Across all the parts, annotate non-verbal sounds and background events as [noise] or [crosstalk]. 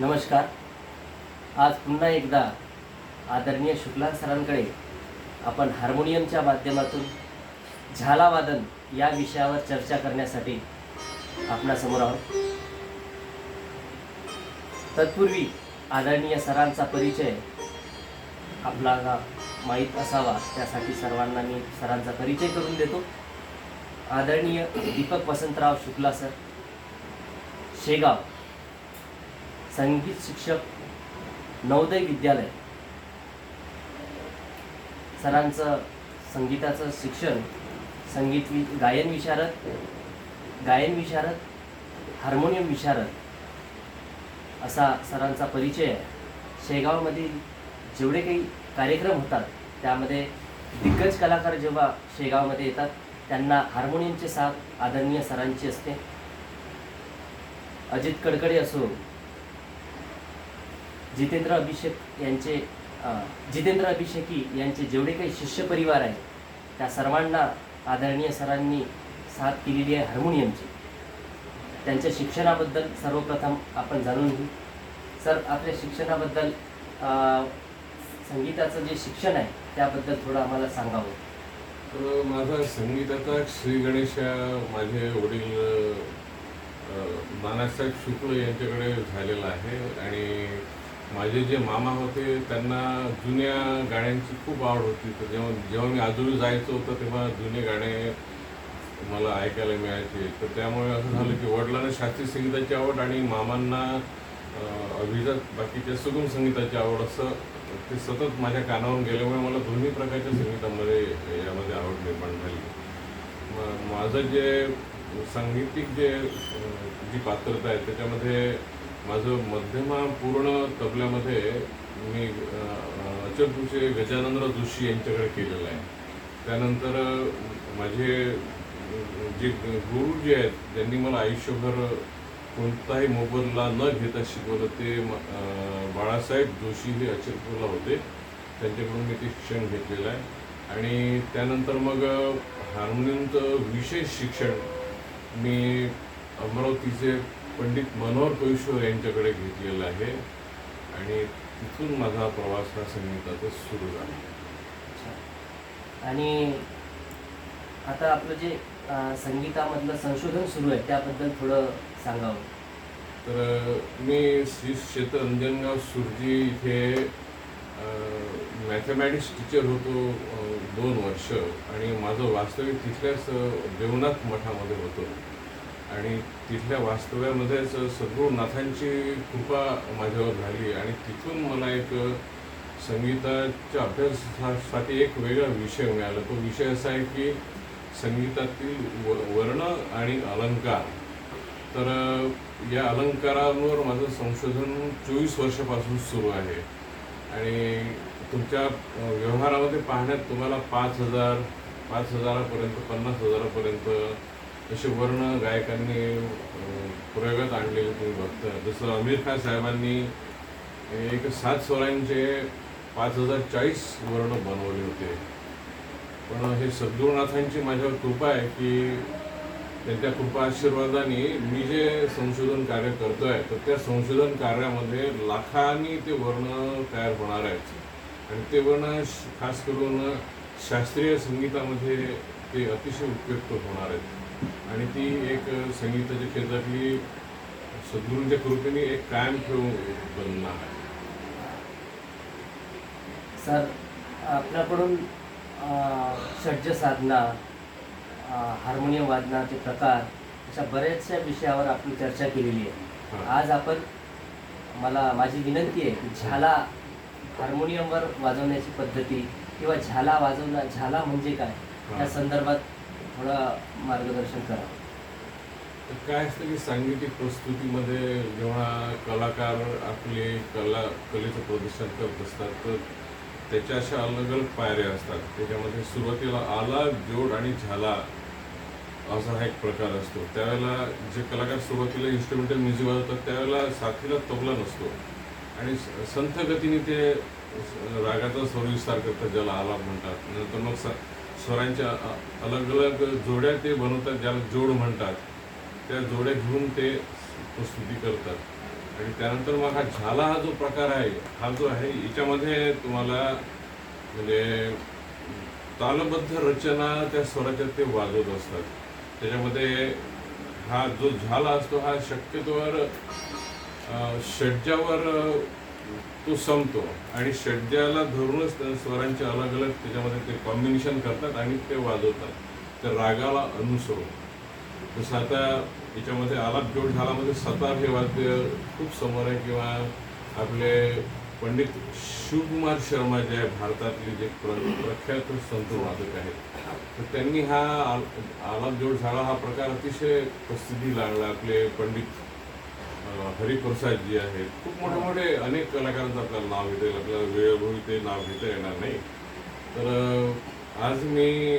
नमस्कार. आज पुन्हा एकदा आदरणीय शुक्ला सरांकडे आपण हार्मोनियमच्या माध्यमातून झालावादन या विषयावर चर्चा करण्यासाठी आपणासमोर आहोत. तत्पूर्वी आदरणीय सरांचा परिचय आपल्याला माहीत असावा त्यासाठी सर्वांना मी सरांचा परिचय करून देतो. आदरणीय दीपक वसंतराव शुक्ला सर शेगाव. संगीत शिक्षक नवोदय विद्यालय. सरांचं संगीताचं शिक्षण संगीत वि गायन विशारद गायन विशारद हार्मोनियम विशारद असा सरांचा परिचय आहे. शेगावमधील जेवढे काही कार्यक्रम होतात त्यामध्ये दिग्गज कलाकार जेव्हा शेगावमध्ये येतात त्यांना हार्मोनियमचे साथ आदरणीय सरांची असते. अजित कडकडे असो जितेंद्र अभिषेक यांचे जितेंद्र अभिषेकी यांचे जेवढे काही शिष्य परिवार आहे त्या सर्वांना आदरणीय सरांनी साथ केलेली आहे हार्मोनियमची त्यांच्या शिक्षणाबद्दल सर्वप्रथम आपण जाणून घेऊ. सर आपल्या शिक्षणाबद्दल संगीताचं जे शिक्षण आहे त्याबद्दल थोडं आम्हाला सांगावं. तर माझा संगीताचा श्री गणेश माझे वडील नानासाहेब शुक्ल यांच्याकडे झालेला आहे आणि माझे जे मामा होते त्यांना जुन्या गाण्यांची खूप आवड होती. तर जेव्हा जेव्हा मी आजोळी जायचो होतं तेव्हा जुने गाणे मला ऐकायला मिळायचे. तर त्यामुळे असं झालं की वडिलांना शास्त्रीय संगीताची आवड आणि मामांना अभिजात बाकीच्या सुगम संगीताची आवड असं ते सतत माझ्या कानावरून गेल्यामुळे मला दोन्ही प्रकारच्या संगीतामध्ये यामध्ये आवड निर्माण झाली. म- माझं जे सांगीतिक जे जी पात्रता आहे त्याच्यामध्ये माझं मध्यमा पूर्ण तबल्यामध्ये मी अ, अ, अचलपूरचे गजाननराव जोशी यांच्याकडे केलेलं आहे. त्यानंतर माझे जे गुरु जे आहेत ज्यांनी मला आयुष्यभर कोणताही मोबदला न घेता शिकवलं. ते म- बाळासाहेब जोशी हे अचलपूरला होते. त्यांच्याकडून मी ते शिक्षण घेतलेलं आहे. आणि त्यानंतर मग हार्मोनियमचं विशेष शिक्षण मी अमरावतीचे पंडित मनोहर कोईश्वर यांच्याकडे घेतलेलं आहे आणि तिथून माझा प्रवास हा संगीताचा सुरू झाला. आणि आता आपलं जे संगीतामधलं संशोधन सुरू आहे त्याबद्दल थोडं सांगावं. तर मी श्री क्षेत्र अंजनगाव सुरजी इथे मॅथमॅटिक्स टीचर होतो दोन वर्ष. आणि माझं वास्तविक तिथल्याच देवनाथ मठामध्ये होतं. आणि तिथल्या वास्तव्यामध्येच सद्गुरुनाथांची कृपा माझ्यावर झाली. आणि तिथून मला एक संगीताच्या अभ्यासासाठी एक वेगळा विषय मिळाला. तो विषय असा आहे की संगीतातील व वर्ण आणि अलंकार. तर या अलंकारांवर माझं संशोधन चोवीस वर्षापासून सुरू आहे. आणि तुमच्या व्यवहारामध्ये पाहण्यात तुम्हाला पाच हजार पाच हजारापर्यंत पन्नास हजारापर्यंत असे वर्ण गायकांनी प्रयोगात आणलेले तुम्ही बघता जसं आमिर खान साहेबांनी एक सात स्वरांचे पाच हजार चाळीस वर्ण बनवले होते. पण हे सद्गुरुनाथांची माझ्यावर कृपा आहे की त्यांच्या कृपा आशीर्वादाने मी जे संशोधन कार्य करतोय तर त्या संशोधन कार्यामध्ये लाखांनी ते वर्ण तयार होणार आहेत. आणि ते वर्ण खास करून शास्त्रीय संगीतामध्ये ते अतिशय उपयुक्त होणार आहेत. आणि ती एक संगीताच्या क्षेत्रातली सद्गुरूंच्या कृपेने एक कायम ठेवून बनणार आहे सर आपल्याकडून षड्ज साधना हार्मोनियम वादनाचे प्रकार अशा बऱ्याचशा विषयावर आपण चर्चा केलेली आहे. आज आपण मला माझी विनंती आहे की झाला हार्मोनियमवर वाजवण्याची पद्धती किंवा झाला वाजवणं झाला म्हणजे काय हा. या संदर्भात थोडं मार्गदर्शन करा. तर काय असतं की सांगीतिक प्रस्तुतीमध्ये जेव्हा कलाकार आपले कला कलेचं प्रदर्शन करत असतात तर त्याच्या अशा अलग अलग पायऱ्या असतात. त्याच्यामध्ये सुरुवातीला आला जोड आणि झाला असा हा एक प्रकार असतो. त्यावेळेला जे कलाकार सुरुवातीला इन्स्ट्रुमेंटल म्युझिक वाजवतात त्यावेळेला साथीला तबला नसतो. आणि स- संथ गतीने ते रागाचा स्वर करतात ज्याला आलाप म्हणतात. नंतर मग स- स्वरांच्या अलग अलग जोड्या ते बनवतात ज्याला जोड म्हणतात. त्या जोड्या घेऊन ते प्रस्तुती करतात. आणि त्यानंतर मग हा झाला हा जो प्रकार आहे हा जो आहे याच्यामध्ये तुम्हाला म्हणजे तालबद्ध रचना त्या स्वराच्या ते वाजवत असतात. त्याच्यामध्ये हा जो झाला असतो हा शक्यतोवर अं, षड्जावर तो संपतो. आणि षड्जाला धरूनच स्वरांचे अलग अलग त्याच्यामध्ये ते कॉम्बिनेशन करतात आणि ते वाजवतात. त्या रागाला अनुसरून. जसं आता याच्यामध्ये आलाप जोड झालामध्ये म्हणजे सतार हे वाद्य खूप समोर आहे किंवा आपले पंडित शिवकुमार शर्मा जे आहे भारतातले जे प्र प्रख्यात संतूर वादक आहेत. तर त्यांनी हा आल- आलाप जोड झाला हा प्रकार अतिशय प्रसिद्धी लागला आपले पंडित अं, हरिप्रसाद जी आहेत. खूप मोठे मोठे अनेक कलाकारांचं आपल्याला नाव घेता येईल. आपल्याला वेळोवेळी ते नाव घेता येणार नाही. तर आज मी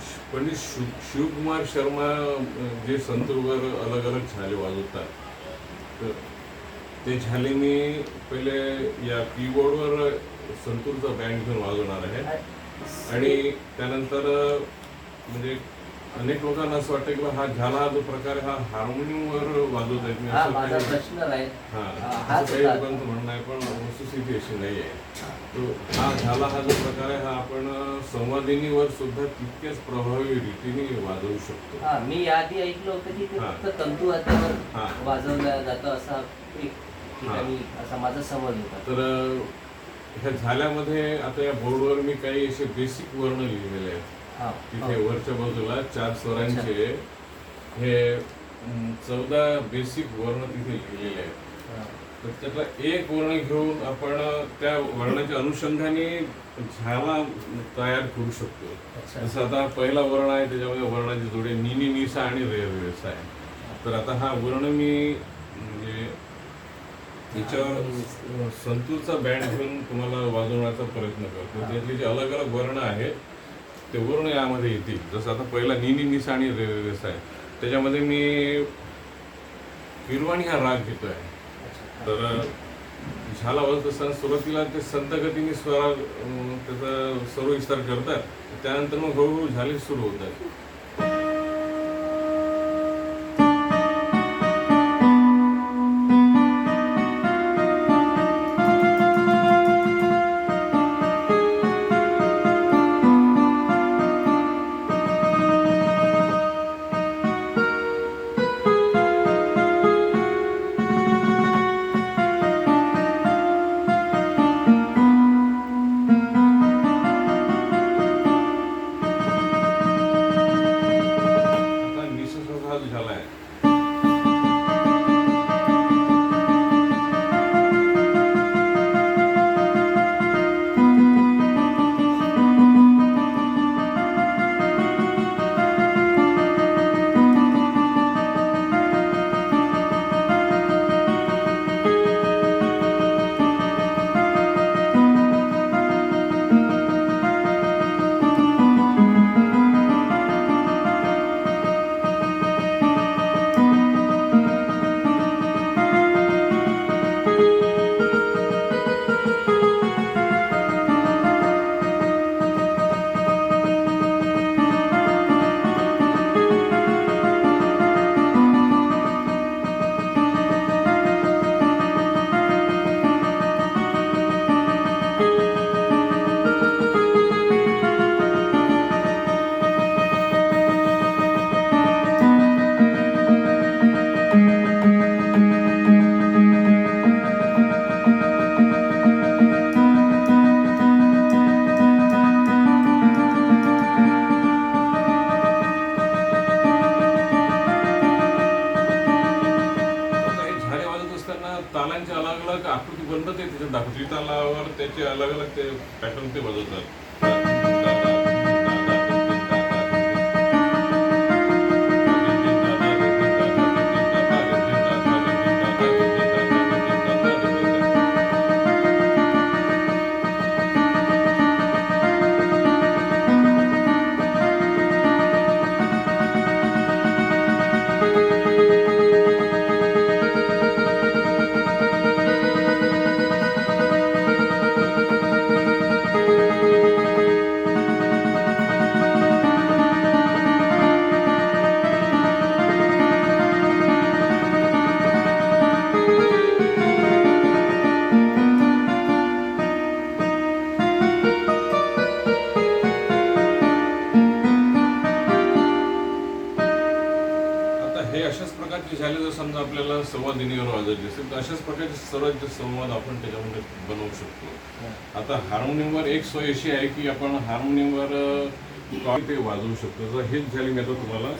श- पंडित शिव शिवकुमार शर्मा जे संतूरवर अलग अलग झाले वाजवतात. तर ते झाले मी पहिले या कीबोर्डवर संतूरचा बँड घेऊन वाजवणार आहे. आणि त्यानंतर म्हणजे अनेक लोकांना असं वाटतं की हा झाला हा जो प्रकार आहे, हा हार्मोनियमवर वाजवत आहेत मी हा माझा प्रश्न आहे हा हाच काही होता. लोकांचं म्हणणं आहे पण वस्तुस्थिती अशी नाही आहे. तो हा झाला हा जो प्रकार आहे हा आपण संवादिनीवर सुद्धा तितक्याच प्रभावी रीतीने वाजवू शकतो. हा मी याआधी ऐकलं होतं की ते हा. फक्त तंतू वाद्यावर हा. वाजवलं जातं असा एक ठिकाणी असा माझा समज होता. तर अं, ह्या झाल्यामध्ये आता या बोर्डवर मी काही असे बेसिक वर्ण लिहिलेले आहेत. तिथे. वरच्या बाजूला चार स्वरांचे हे चौदा बेसिक वर्ण तिथे लिहिलेले आहेत. तर त्यातला एक वर्ण घेऊन आपण त्या वर्णाच्या अनुषंगाने झाला तयार करू शकतो. जसं आता पहिला वर्ण आहे त्याच्यामध्ये वर्णाची जोडे निनी निसा आणि रेसा आहे. तर आता हा वर्ण मी म्हणजे याच्यावर अं, संतूरचा बँड घेऊन तुम्हाला वाजवण्याचा प्रयत्न करतो. त्यातले जे अलग अलग वर्ण आहेत ते वर्ण यामध्ये येतील. जसं आता पहिला निनी निसा आणि रे रे आहे. त्याच्यामध्ये मी किरवाणी हा राग घेतो आहे तर झाला वाजत सण सुरुवातीला ते संत गतीने स्वरा त्याचा सर्व विस्तार करतात. त्यानंतर मग हळूहळू झाले सुरू होतात. वाजायची असेल तर अशाच प्रकारचे सर्वांचे संवाद आपण त्याच्यामध्ये बनवू शकतो. आता हार्मोनियमवर एक सोय अशी आहे की आपण हार्मोनियमवर ते वाजवू शकतो. तर हेच झाली मी आता तुम्हाला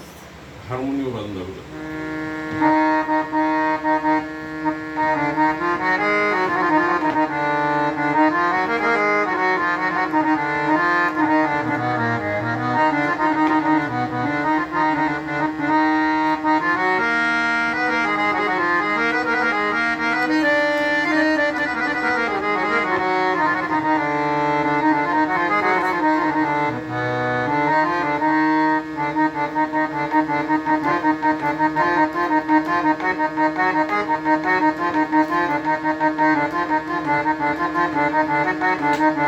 हार्मोनियम वाजवून दाखवतो. हे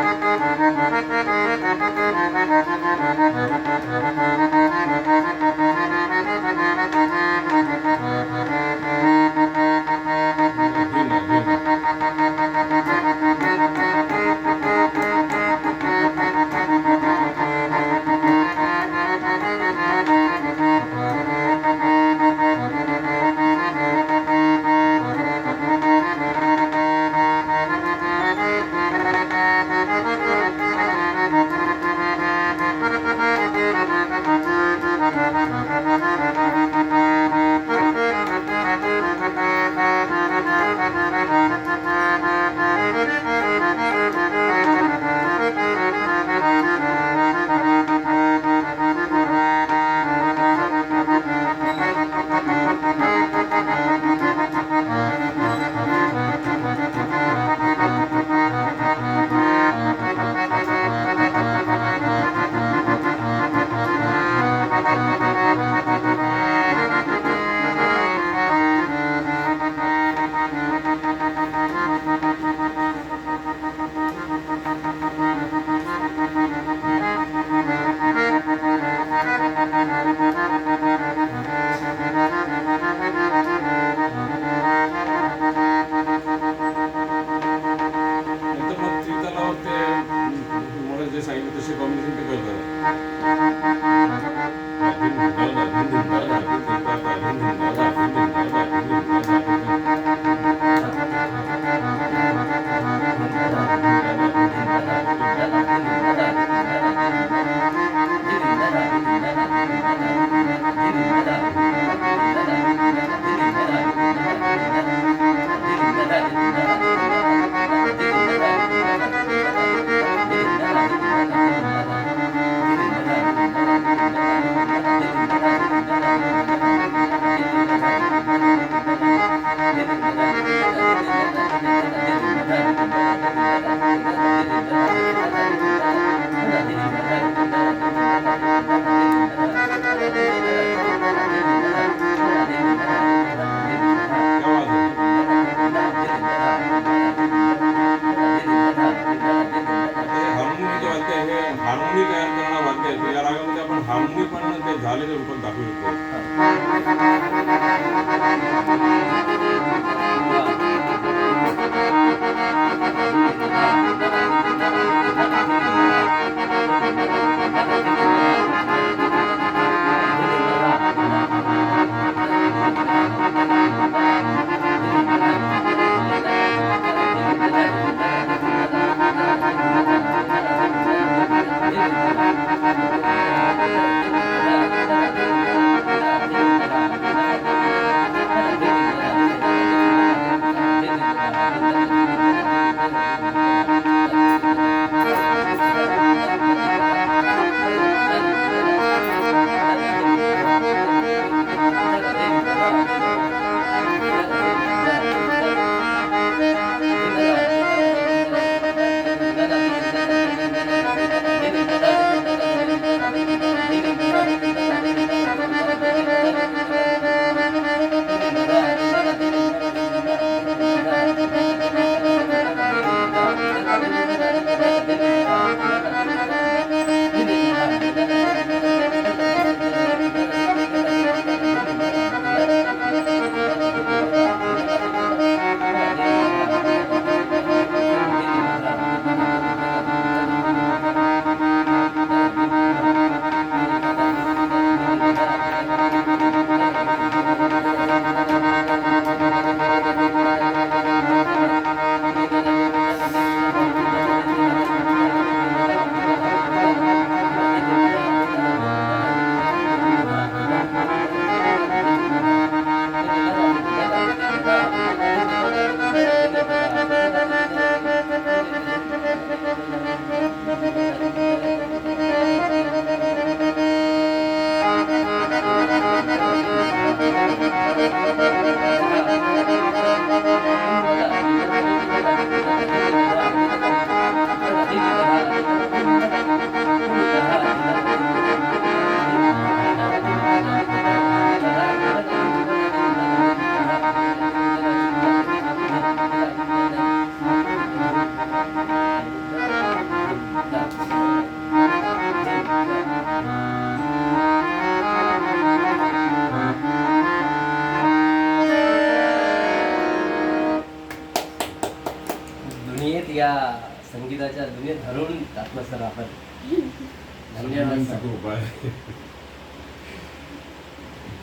टाकलं सर आपण. [laughs] धन्यवाद सर.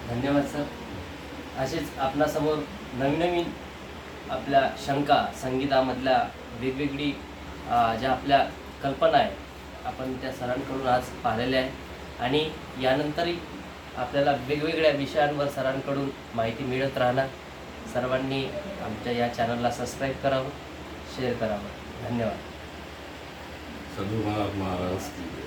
धन्यवाद सर. असेच आपणासमोर नवीन नवीन आपल्या शंका संगीतामधल्या वेगवेगळी ज्या आपल्या कल्पना आहे आपण त्या सरांकडून आज पाहिलेल्या आहे आणि यानंतरही आपल्याला वेगवेगळ्या विषयांवर सरांकडून माहिती मिळत राहणार. सर्वांनी आमच्या या चॅनलला सबस्क्राईब करावं शेअर करावं. धन्यवाद. सद्गुरुनाथ महाराज की जय.